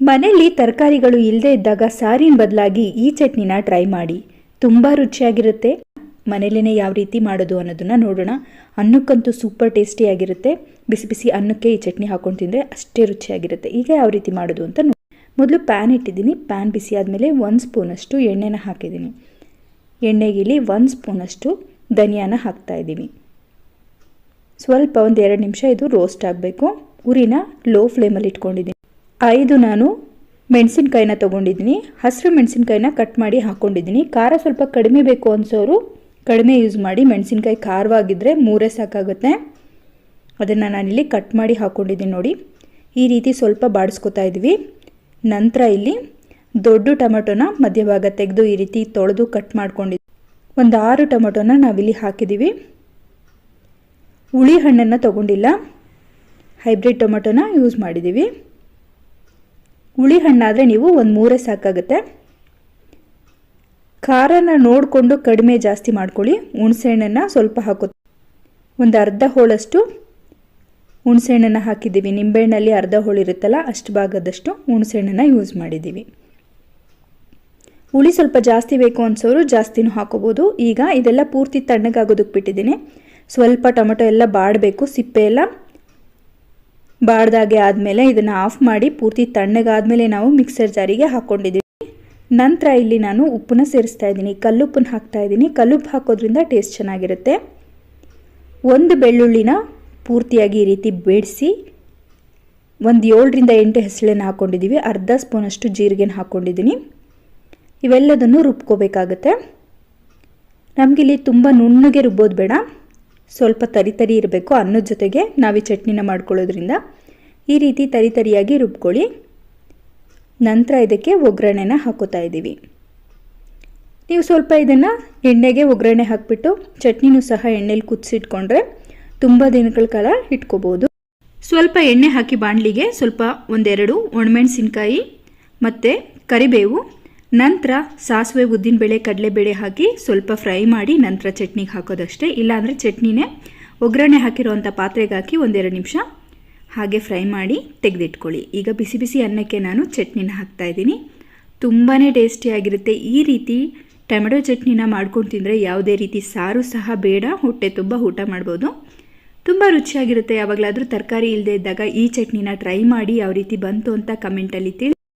ಮನೆಯಲ್ಲಿ ತರಕಾರಿಗಳು ಇಲ್ಲದೆ ಇದ್ದಾಗ ಸಾರಿನ ಬದಲಾಗಿ ಈ ಚಟ್ನಿನ ಟ್ರೈ ಮಾಡಿ. ತುಂಬ ರುಚಿಯಾಗಿರುತ್ತೆ. ಮನೇಲೇ ಯಾವ ರೀತಿ ಮಾಡೋದು ಅನ್ನೋದನ್ನು ನೋಡೋಣ. ಅನ್ನಕ್ಕಂತೂ ಸೂಪರ್ ಟೇಸ್ಟಿಯಾಗಿರುತ್ತೆ. ಬಿಸಿ ಬಿಸಿ ಅನ್ನಕ್ಕೆ ಈ ಚಟ್ನಿ ಹಾಕೊಂಡು ತಿಂದರೆ ಅಷ್ಟೇ ರುಚಿಯಾಗಿರುತ್ತೆ. ಈಗ ಯಾವ ರೀತಿ ಮಾಡೋದು ಅಂತ ನೋಡಿ. ಮೊದಲು ಪ್ಯಾನ್ ಇಟ್ಟಿದ್ದೀನಿ. ಪ್ಯಾನ್ ಬಿಸಿ ಆದಮೇಲೆ ಒಂದು ಸ್ಪೂನಷ್ಟು ಎಣ್ಣೆನ ಹಾಕಿದ್ದೀನಿ. ಎಣ್ಣೆಗಿಲಿ ಒಂದು ಸ್ಪೂನಷ್ಟು ಧನಿಯಾನ ಹಾಕ್ತಾ ಇದ್ದೀನಿ ಸ್ವಲ್ಪ ಒಂದು ಎರಡು ನಿಮಿಷ ಇದು ರೋಸ್ಟ್ ಆಗಬೇಕು. ಉರಿನ ಲೋ ಫ್ಲೇಮಲ್ಲಿ ಇಟ್ಕೊಂಡಿದ್ದೀನಿ. ಐದು ನಾನು ಮೆಣಸಿನ್ಕಾಯಿನ ತೊಗೊಂಡಿದ್ದೀನಿ. ಹಸಿರು ಮೆಣಸಿನ್ಕಾಯಿನ ಕಟ್ ಮಾಡಿ ಹಾಕ್ಕೊಂಡಿದ್ದೀನಿ ಖಾರ ಸ್ವಲ್ಪ ಕಡಿಮೆ ಬೇಕು ಅನ್ಸೋರು ಕಡಿಮೆ ಯೂಸ್ ಮಾಡಿ ಮೆಣಸಿನ್ಕಾಯಿ ಖಾರವಾಗಿದ್ದರೆ ಮೂರೇ ಸಾಕಾಗುತ್ತೆ. ಅದನ್ನು ನಾನಿಲ್ಲಿ ಕಟ್ ಮಾಡಿ ಹಾಕ್ಕೊಂಡಿದ್ದೀನಿ ನೋಡಿ. ಈ ರೀತಿ ಸ್ವಲ್ಪ ಬಾಡಿಸ್ಕೊತಾ ಇದ್ದೀವಿ ನಂತರ ಇಲ್ಲಿ ದೊಡ್ಡ ಟೊಮೆಟೊನ ಮಧ್ಯಭಾಗ ತೆಗೆದು ಈ ರೀತಿ ತೊಳೆದು ಕಟ್ ಮಾಡ್ಕೊಂಡಿದ್ವಿ. ಒಂದು ಆರು ಟೊಮೆಟೊನ ನಾವಿಲ್ಲಿ ಹಾಕಿದ್ದೀವಿ ಹುಳಿ ಹಣ್ಣನ್ನು ತೊಗೊಂಡಿಲ್ಲ. ಹೈಬ್ರಿಡ್ ಟೊಮೆಟೊನ ಯೂಸ್ ಮಾಡಿದ್ದೀವಿ ಹುಳಿ ಹಣ್ಣಾದರೆ ನೀವು ಒಂದು ಮೂರೇ ಸಾಕಾಗುತ್ತೆ. ಖಾರನ ನೋಡಿಕೊಂಡು ಕಡಿಮೆ ಜಾಸ್ತಿ ಮಾಡ್ಕೊಳ್ಳಿ. ಹುಣಸೆಹಣ್ಣನ್ನು ಸ್ವಲ್ಪ ಹಾಕೋ ಒಂದು ಅರ್ಧ ಹೋಳಷ್ಟು ಹುಣಸೆಹಣ್ಣನ್ನು ಹಾಕಿದ್ದೀವಿ. ನಿಂಬೆಹಣ್ಣಲ್ಲಿ ಅರ್ಧ ಹೋಳಿರುತ್ತಲ್ಲ ಅಷ್ಟು ಭಾಗದಷ್ಟು ಹುಣಸೆಹಣ್ಣನ್ನು ಯೂಸ್ ಮಾಡಿದ್ದೀವಿ. ಹುಳಿ ಸ್ವಲ್ಪ ಜಾಸ್ತಿ ಬೇಕು ಅನ್ಸೋರು ಜಾಸ್ತಿನೂ ಹಾಕೋಬೋದು. ಈಗ ಇದೆಲ್ಲ ಪೂರ್ತಿ ತಣ್ಣಗಾಗೋದಕ್ಕೆ ಬಿಟ್ಟಿದ್ದೀನಿ. ಸ್ವಲ್ಪ ಟೊಮೆಟೊ ಎಲ್ಲ ಬಾಡಬೇಕು, ಸಿಪ್ಪೆ ಎಲ್ಲ. ಬಾಡ್ದಾಗೆ ಆದಮೇಲೆ ಇದನ್ನು ಆಫ್ ಮಾಡಿ ಪೂರ್ತಿ ತಣ್ಣಗಾದಮೇಲೆ ನಾವು ಮಿಕ್ಸರ್ ಜಾರಿಗೆ ಹಾಕ್ಕೊಂಡಿದ್ದೀವಿ ನಂತರ ಇಲ್ಲಿ ನಾನು ಉಪ್ಪನ್ನ ಸೇರಿಸ್ತಾ ಇದ್ದೀನಿ. ಕಲ್ಲುಪ್ಪನ್ನು ಹಾಕ್ತಾ ಇದ್ದೀನಿ. ಕಲ್ಲುಪ್ಪು ಹಾಕೋದ್ರಿಂದ ಟೇಸ್ಟ್ ಚೆನ್ನಾಗಿರುತ್ತೆ. ಒಂದು ಬೆಳ್ಳುಳ್ಳಿನ ಪೂರ್ತಿಯಾಗಿ ಈ ರೀತಿ ಬೇಡಿಸಿ ಒಂದು ಏಳರಿಂದ ಎಂಟು ಹೆಸಳನ್ನು ಹಾಕ್ಕೊಂಡಿದ್ದೀವಿ ಅರ್ಧ ಸ್ಪೂನಷ್ಟು ಜೀರಿಗೆನ ಹಾಕ್ಕೊಂಡಿದ್ದೀನಿ ಇವೆಲ್ಲದನ್ನು ರುಬ್ಕೋಬೇಕಾಗತ್ತೆ. ನಮಗಿಲ್ಲಿ ತುಂಬ ನುಣ್ಣಗೆ ರುಬ್ಬೋದು ಬೇಡ. ಸ್ವಲ್ಪ ತರಿ ತರಿ ಇರಬೇಕು. ಅನ್ನದ ಜೊತೆಗೆ ನಾವು ಈ ಚಟ್ನಿನ ಮಾಡ್ಕೊಳ್ಳೋದ್ರಿಂದ ಈ ರೀತಿ ತರಿ ತರಿಯಾಗಿ ರುಬ್ಕೊಳ್ಳಿ. ನಂತರ ಇದಕ್ಕೆ ಒಗ್ಗರಣೆನ ಹಾಕೋತಾ ಇದ್ದೀವಿ. ನೀವು ಸ್ವಲ್ಪ ಇದನ್ನು ಎಣ್ಣೆಗೆ ಒಗ್ಗರಣೆ ಹಾಕಿಬಿಟ್ಟು ಚಟ್ನಿನೂ ಸಹ ಎಣ್ಣೆಲಿ ಕುದಿಸಿಟ್ಕೊಂಡ್ರೆ ತುಂಬ ದಿನಗಳ ಕಾಲ ಇಟ್ಕೋಬೋದು. ಸ್ವಲ್ಪ ಎಣ್ಣೆ ಹಾಕಿ ಬಾಣಲಿಗೆ ಸ್ವಲ್ಪ ಒಂದೆರಡು ಒಣಮೆಣಸಿನ್ಕಾಯಿ ಮತ್ತು ಕರಿಬೇವು ನಂತರ ಸಾಸಿವೆ ಉದ್ದಿನಬೇಳೆ ಕಡಲೆಬೇಳೆ ಹಾಕಿ ಸ್ವಲ್ಪ ಫ್ರೈ ಮಾಡಿ ನಂತರ ಚಟ್ನಿಗೆ ಹಾಕೋದಷ್ಟೇ. ಇಲ್ಲಾಂದರೆ ಚಟ್ನಿನೇ ಒಗ್ಗರಣೆ ಹಾಕಿರೋವಂಥ ಪಾತ್ರೆಗೆ ಹಾಕಿ ಒಂದೆರಡು ನಿಮಿಷ ಹಾಗೆ ಫ್ರೈ ಮಾಡಿ ತೆಗೆದಿಟ್ಕೊಳ್ಳಿ. ಈಗ ಬಿಸಿ ಬಿಸಿ ಅನ್ನಕ್ಕೆ ನಾನು ಚಟ್ನಿನ ಹಾಕ್ತಾಯಿದ್ದೀನಿ ತುಂಬಾ ಟೇಸ್ಟಿಯಾಗಿರುತ್ತೆ ಈ ರೀತಿ ಟೊಮೆಟೊ ಚಟ್ನಿನ ಮಾಡ್ಕೊಂಡು ತಿಂದರೆ ಯಾವುದೇ ರೀತಿ ಸಾರು ಸಹ ಬೇಡ, ಹೊಟ್ಟೆ ತುಂಬ ಊಟ ಮಾಡ್ಬೋದು. ತುಂಬ ರುಚಿಯಾಗಿರುತ್ತೆ. ಯಾವಾಗಲಾದರೂ ತರಕಾರಿ ಇಲ್ಲದೆ ಇದ್ದಾಗ ಈ ಚಟ್ನಿನ ಟ್ರೈ ಮಾಡಿ ಯಾವ ರೀತಿ ಬಂತು ಅಂತ ಕಮೆಂಟಲ್ಲಿ ತಿಳಿ